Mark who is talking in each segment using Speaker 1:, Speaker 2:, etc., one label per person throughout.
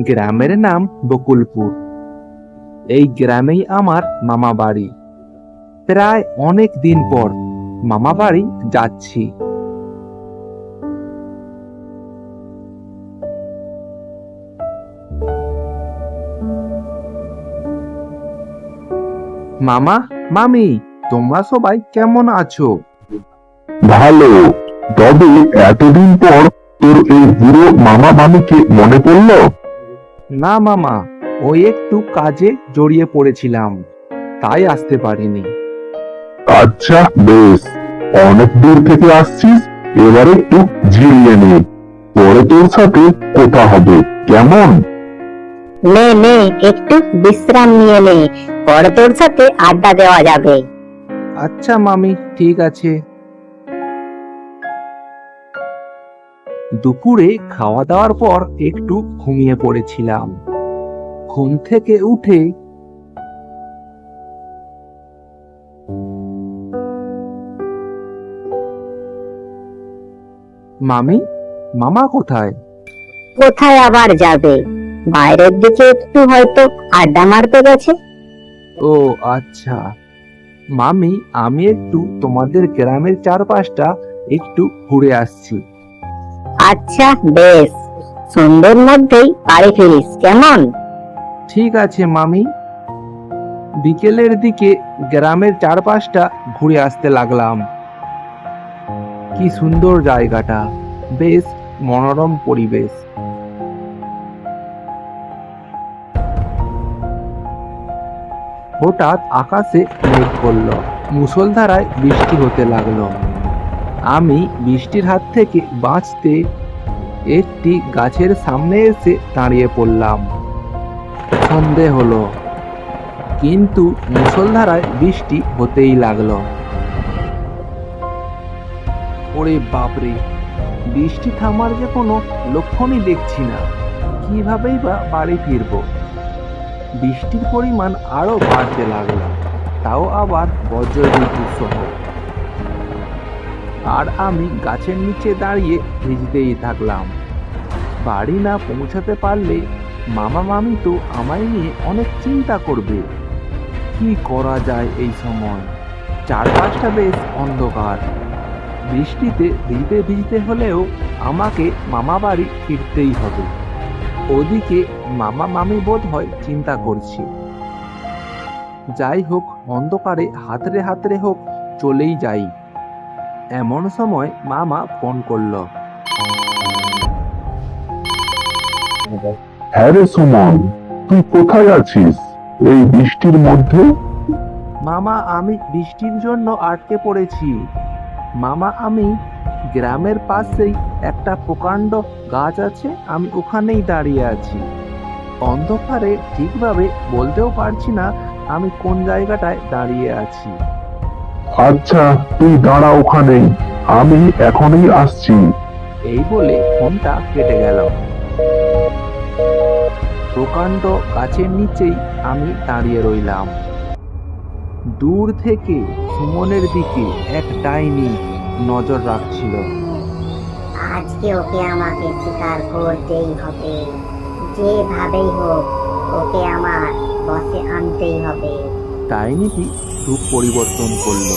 Speaker 1: গ্রামের নাম বকুলপুর। এই গ্রামেই আমার মামা বাড়ি। প্রায় অনেক দিন পর মামা বাড়ি যাচ্ছি। মামা, মামি, তোমরা সবাই কেমন আছো?
Speaker 2: ভালো। তবে এতদিন পর তোর এই বুড়ো মামা মামিকে মনে পড়ল?
Speaker 1: না মামা ওই একটু কাজে জড়িয়ে পড়েছিলাম তাই আসতে পারিনি।
Speaker 2: আচ্ছা বেশ। অনেক দূর থেকে আসছিস এবার একটু ঝিরিয়ে নে। পরে তোর সাথে কথা হবে কেমন?
Speaker 3: নে নে একটু বিশ্রাম নিয়ে নে পরে তোর সাথে আড্ডা দেওয়া যাবে।
Speaker 1: আচ্ছা মামি ঠিক আছে। দুপুরে খাওয়া দাওয়ার পর একটু ঘুমিয়ে পড়েছিলাম। ঘুম থেকে উঠে মামি মামা কোথায়?
Speaker 3: কোথায় আবার যাবে? বাইরের দিকে একটু হয়তো আড্ডা মারতে গেছে।
Speaker 1: ও আচ্ছা। মামি আমি একটু তোমাদের গ্রামের চারপাশটা একটু ঘুরে আসছি।
Speaker 3: আচ্ছা বেশ। সন্ধ্যের মধ্যেই বাড়ি ফিরিস, কেমন?
Speaker 1: ঠিক আছে, মামি। বিকেলের দিকে গ্রামের চারপাশটা ঘুরে আসতে লাগলাম। কি সুন্দর জায়গাটা। বেশ মনোরম পরিবেশ। হঠাৎ আকাশে মেঘ করল। মুষলধারায় বৃষ্টি হতে লাগল। আমি বৃষ্টির হাত থেকে বাঁচতে একটি গাছের সামনে এসে দাঁড়িয়ে পড়লাম। সন্ধে হলো, কিন্তু মুষলধারায় বৃষ্টি হতেই লাগল। ওরে বাপরে, বৃষ্টি থামার যে কোনো লক্ষণই দেখছি না। কিভাবেই বা বাড়ি ফিরবো? বৃষ্টির পরিমাণ আরও বাড়তে লাগল, তাও আবার বজ্রবিদ্যুৎ সহ। আর আমি গাছের নিচে দাঁড়িয়ে ভিজতেই থাকলাম। বাড়ি না পৌঁছাতে পারলে মামা মামি তো আমায় নিয়ে অনেক চিন্তা করবে। কি করা যায় এই সময়? চারপাশটা বেশ অন্ধকার। বৃষ্টিতে ভিজতে ভিজতে হলেও আমাকে মামা বাড়ি ফিরতেই হবে। ওদিকে মামা মামি বোধ হয় চিন্তা করছে। যাই হোক, অন্ধকারে হাতরে হাতরে হোক চলেই যাই। এমন সময় মামা ফোন করল।
Speaker 2: হ্যাঁ রে সুমন তুই কোথায় আছিস? এই বৃষ্টির মধ্যে?
Speaker 1: মামা আমি বৃষ্টির জন্য আটকে পড়েছি। মামা আমি গ্রামের পাশেই একটা প্রকাণ্ড গাছ আছে আমি ওখানেই দাঁড়িয়ে আছি। অন্ধকারে ঠিকভাবে বলতেও পারছি না আমি কোন জায়গাটায় দাঁড়িয়ে আছি।
Speaker 2: আচ্ছা তুই দাঁড়া ওখানেই আমি এখনই আসছি।
Speaker 1: এই বলে ফোনটা কেটে গেল। প্রকাণ্ড গাছের নিচেই আমি দাঁড়িয়ে রইলাম। দূর থেকে সুমনের দিকে এক ডাইনি নজর রাখছিল।
Speaker 3: আজকে ওকে আমাকে স্বীকার করতেই হবে। যেভাবেই হোক ওকে আমার বসে আনতেই হবে।
Speaker 1: ডাইনিটি রূপ পরিবর্তন করল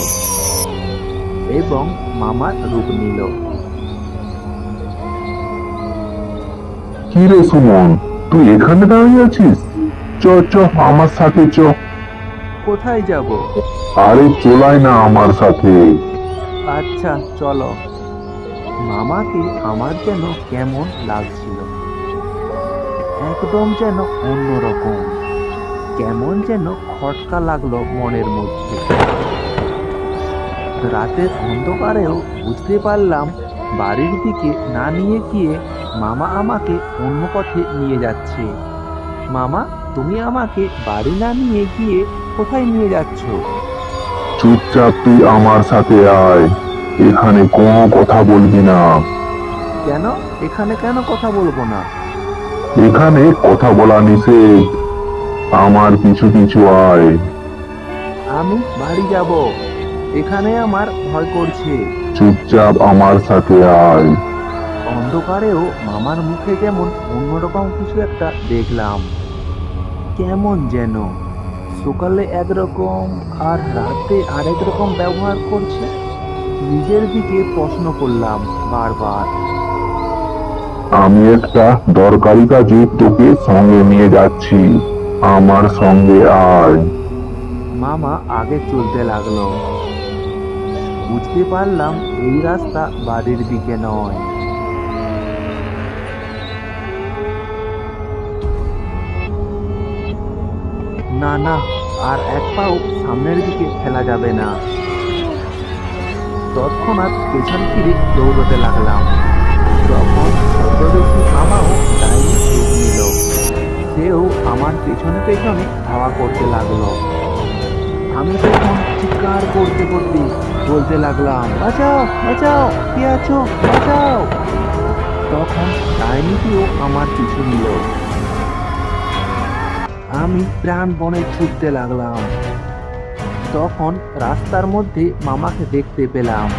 Speaker 1: এবং মামার রূপ নিল।
Speaker 2: কি রে সুমন তুই এখানে দাঁড়িয়ে আছিস? চ চ আমার সাথে চ।
Speaker 1: কোথায় যাব?
Speaker 2: আরে চলাই না আমার সাথে।
Speaker 1: আচ্ছা চলো। মামাকে আমার যেন কেমন লাগছিল। একদম যেন অন্যরকম। কেমন যেন খটকা লাগল মনের মধ্যে। রাতের অন্ধকারেও বুঝতে পারলাম বাড়ির দিকে না নিয়ে গিয়ে মামা আমাকে অন্য পথে নিয়ে যাচ্ছে। মামা তুমি আমাকে বাড়ি না নিয়ে গিয়ে কোথায় নিয়ে যাচ্ছ?
Speaker 2: চুপচাপ তুই আমার সাথে আয়। এখানে কোনো কথা বলবি না।
Speaker 1: কেন? এখানে কেন কথা বলব না?
Speaker 2: এখানে কথা বলা নিষেধ। আমার পিছু পিছু আয়।
Speaker 1: আমি বাড়ি যাব। এখানে আমার ভয় করছে।
Speaker 2: চুপচাপ আমার সাথে আয়।
Speaker 1: অন্ধকারেও মামার মুখে যেমন অন্যরকম কিছু একটা দেখলাম। কেমন যেন। সকালে একরকম আর রাতে আরেক রকম ব্যবহার করছে। নিজের দিকে প্রশ্ন করলাম বারবার।
Speaker 2: আমি একটা দরকারি কাজে তোকে সঙ্গে নিয়ে যাচ্ছি। আমার সঙ্গে আয়।
Speaker 1: মামা আগে চলতে লাগল। বুঝতে পারলাম এই রাস্তা বাড়ির দিকে নয়। না না, আর এক পাও সামনের দিকে ফেলা যাবে না। তৎক্ষণাৎ পেছন ফিরে দৌড়তে লাগলাম। তখন মামাও ডাইনি নিল সেও আমার পেছনে পেছনে ধাওয়া করতে লাগল। আমি তখন চিৎকার করতে করতে বলতে লাগলাম, বাঁচাও বাঁচাও, কে আছো? বাঁচাও! তখন ডাইনিটিও আমার পিছু নিল। আমি প্রাণপণে ছুটতে লাগলাম। তখন রাস্তার মধ্যে মামাকে দেখতে পেলাম।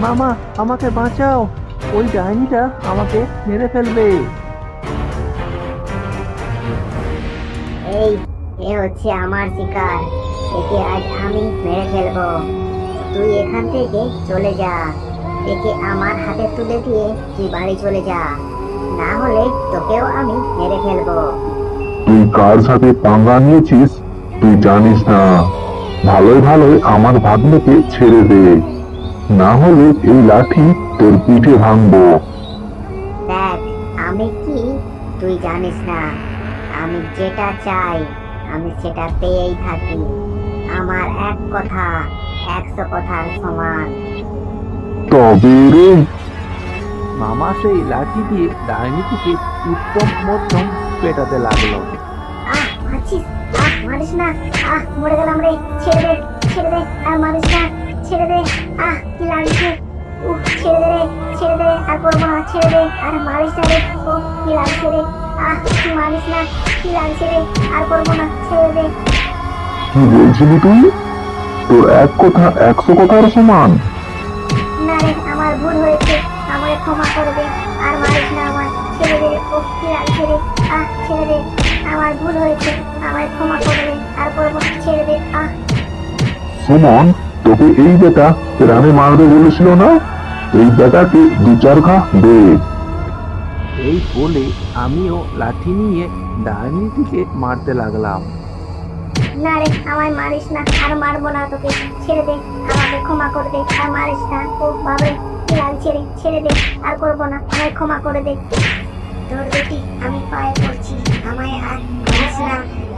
Speaker 1: মামা, আমাকে বাঁচাও! ওই ডাইনিটা আমাকে মেরে ফেলবে!
Speaker 3: এই এ হচ্ছে আমার শিকার। একে আজ আমি মেরে ফেলব। তুই এখান থেকে চলে যা। একে আমার হাতে তুলে দিয়ে তুই বাড়ি চলে যা। না হলে তোকেও আমি মেরে ফেলব।
Speaker 2: তুই কার সাথে পাঙ্গা নিয়েছিস? তুই জানিস না। ভালোই ভালোই আমার ভাগ্নেকে ছেড়ে দে। না হলে এই লাঠি তোর পিঠে ভাঙবো।
Speaker 3: দেখ আমি কি তুই জানিস না। আমি যেটা চাই আমি সেটা পেয়েই থাকি। আমার এক কথা একশো কথার সমান।
Speaker 2: তবে রে।
Speaker 1: মামা সেই লাঠি দিয়ে ডাইনিটিকে উত্তম মধ্যম পেটাতে লাগল।
Speaker 3: আহ মারছিস? আহ মারিস না। আহ মরে গেলাম রে। ছেড়ে দে ছেড়ে দে। আর মারিস না। ছেড়ে দে। আহ কি লাগছে? উহ ছেড়ে দে রে ছেড়ে দে। আর করব না ছেড়ে দে। আর মারিস না রে। ও কি লাগছে রে? কি মারিস না কি লাগছে রে আর করব না ছেড়ে দে
Speaker 2: কি বলছিলি তুই? তোর এক কথা একশো কথার সমান।
Speaker 3: না রে আমার ভুল হয়েছে। আমাকে ক্ষমা করে দে। আর মারিস না আমার ছেড়ে দে ও কি লাগছে রে আহ ছেড়ে দে। আমার ভুল হয়েছে। আমায় ক্ষমা করে দে। আর করব না ছেড়ে দে। আহ।
Speaker 2: সুমন তোকে এই বেটা প্রাণে মারবে বলেছিল না? এই বেটাকে দু চার ঘা দে।
Speaker 1: এই বলে আমিও লাঠি নিয়ে ডাইনিটিকে মারতে লাগলাম।
Speaker 3: না রে আমায় মারিস না আর মারবো না তোকে। ছেড়ে দে আমাকে ক্ষমা করে দে আর মারিস না। ও বাবা কি লাগছে রে? ছেড়ে দে আর করব না আমায় ক্ষমা করে দে। তোর বেটি আমি পায়ে পড়ছি আমায় আর মারিস না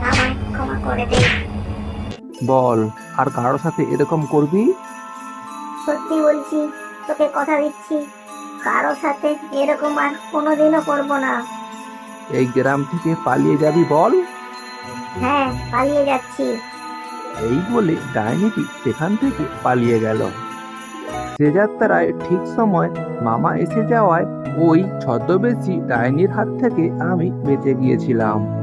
Speaker 3: আমায় ক্ষমা করে দে।
Speaker 1: বল আর কারোর সাথে এরকম করবি?
Speaker 3: সত্যি বলছি তোকে কথা দিচ্ছি কারও সাথে এরকম আর কোনোদিনও করব না।
Speaker 1: এই গ্রাম থেকে পালিয়ে যাবি বল।
Speaker 3: হ্যাঁ পালিয়ে যাচ্ছি।
Speaker 1: এই বলে ডাইনিটি সেখান থেকে পালিয়ে গেল। সে যাত্রায় ঠিক সময় মামা এসে যাওয়ায় ওই ছদ্মবেশী ডাইনির হাত থেকে আমি বেঁচে গিয়েছিলাম।